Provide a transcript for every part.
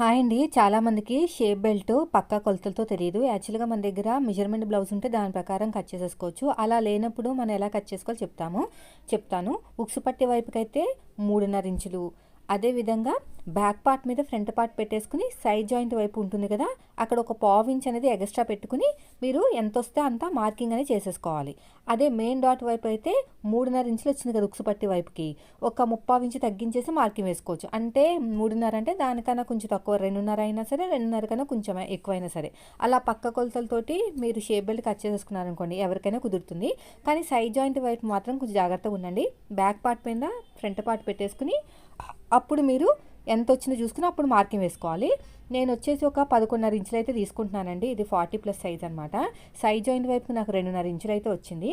Hi అండి. చాలామందికి shape belt పక్కా కొలతలతో తెలియదు యాక్చువల్గా మన దగ్గర మెజర్మెంట్ బ్లౌజ్ ఉంటే దాని ప్రకారం కట్ చేసేసుకోవచ్చు. అలా లేనప్పుడు మనం ఎలా కట్ చేసుకోవాలో చెప్తాము. చెప్తాను. ఉక్సు పట్టి వైపుకైతే మూడున్నర ఇంచులు. అదేవిధంగా బ్యాక్ పార్ట్ మీద ఫ్రంట్ పార్ట్ పెట్టేసుకుని సైడ్ జాయింట్ వైపు ఉంటుంది కదా అక్కడ ఒక పావు ఇంచ్ అనేది ఎక్స్ట్రా పెట్టుకుని మీరు ఎంత వస్తే అంత మార్కింగ్ అనేది చేసేసుకోవాలి. అదే మెయిన్ డాట్ వైపు అయితే మూడున్నర ఇంచులు వచ్చింది కదా ఉక్సు పట్టి వైపుకి ఒక ముప్పావు ఇంచు తగ్గించేసి మార్కింగ్ వేసుకోవచ్చు. అంటే మూడున్నర అంటే దానికన్నా కొంచెం తక్కువ రెండున్నర అయినా సరే రెండున్నర కన్నా కొంచెం ఎక్కువైనా సరే. అలా పక్క కొలతలతోటి మీరు షేప్ బెల్ట్ కట్ చేసేసుకున్నారనుకోండి ఎవరికైనా కుదురుతుంది. కానీ సైడ్ జాయింట్ వైపు మాత్రం కొంచెం జాగ్రత్తగా ఉండండి. బ్యాక్ పార్ట్ మీద ఫ్రంట్ పార్ట్ పెట్టేసుకుని అప్పుడు మీరు ఎంత వచ్చిందో చూసుకుని అప్పుడు మార్కింగ్ వేసుకోవాలి. నేను వచ్చేసి ఒక పదకొండున్నర ఇంచులు అయితే తీసుకుంటున్నానండి. ఇది ఫార్టీ ప్లస్ సైజ్ అనమాట సైజ్ జాయింట్ వైపు నాకు రెండున్నర ఇంచులు అయితే వచ్చింది.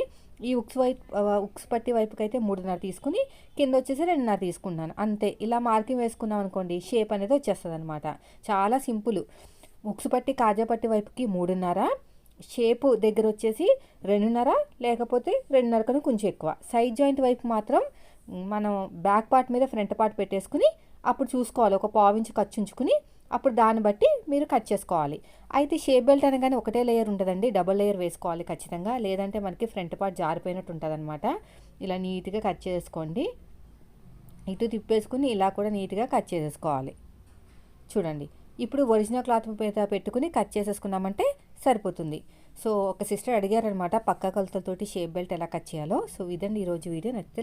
ఈ ఉక్స్ వైపు ఉక్స్ పట్టి వైపుకి అయితే మూడున్నర తీసుకుని కింద వచ్చేసి రెండున్నర తీసుకున్నాను అంతే. ఇలా మార్కింగ్ వేసుకున్నాం అనుకోండి షేప్ అనేది వచ్చేస్తుంది అనమాట చాలా సింపుల్. ఉక్స్ పట్టి కాజా పట్టి వైపుకి మూడున్నర. షేపు దగ్గర వచ్చేసి రెండున్నర లేకపోతే రెండున్నర కన్నా కొంచెం ఎక్కువ. సైడ్ జాయింట్ వైపు మాత్రం మనం బ్యాక్ పార్ట్ మీద ఫ్రంట్ పార్ట్ పెట్టేసుకుని అప్పుడు చూసుకోవాలి. ఒక పావించి ఖర్చు ఉంచుకుని అప్పుడు దాన్ని బట్టి మీరు కట్ చేసుకోవాలి. అయితే షేప్ బెల్ట్ అనగానే ఒకటే లేయర్ ఉంటుందండి. డబుల్ లేయర్ వేసుకోవాలి ఖచ్చితంగా. లేదంటే మనకి ఫ్రంట్ పార్ట్ జారిపోయినట్టు ఉంటుంది అనమాట ఇలా నీట్గా కట్ చేసుకోండి. ఇటు తిప్పేసుకుని ఇలా కూడా నీట్గా కట్ చేసేసుకోవాలి. చూడండి. ఇప్పుడు ఒరిజినల్ క్లాత్ మీద పెట్టుకుని కట్ చేసేసుకున్నామంటే సరిపోతుంది. సో ఒక సిస్టర్ అడిగారనమాట పక్క కొలతలతోటి షేప్ బెల్ట్ ఎలా కట్ చేయాలో. సో ఇదండి ఈరోజు వీడియో. నచ్చితే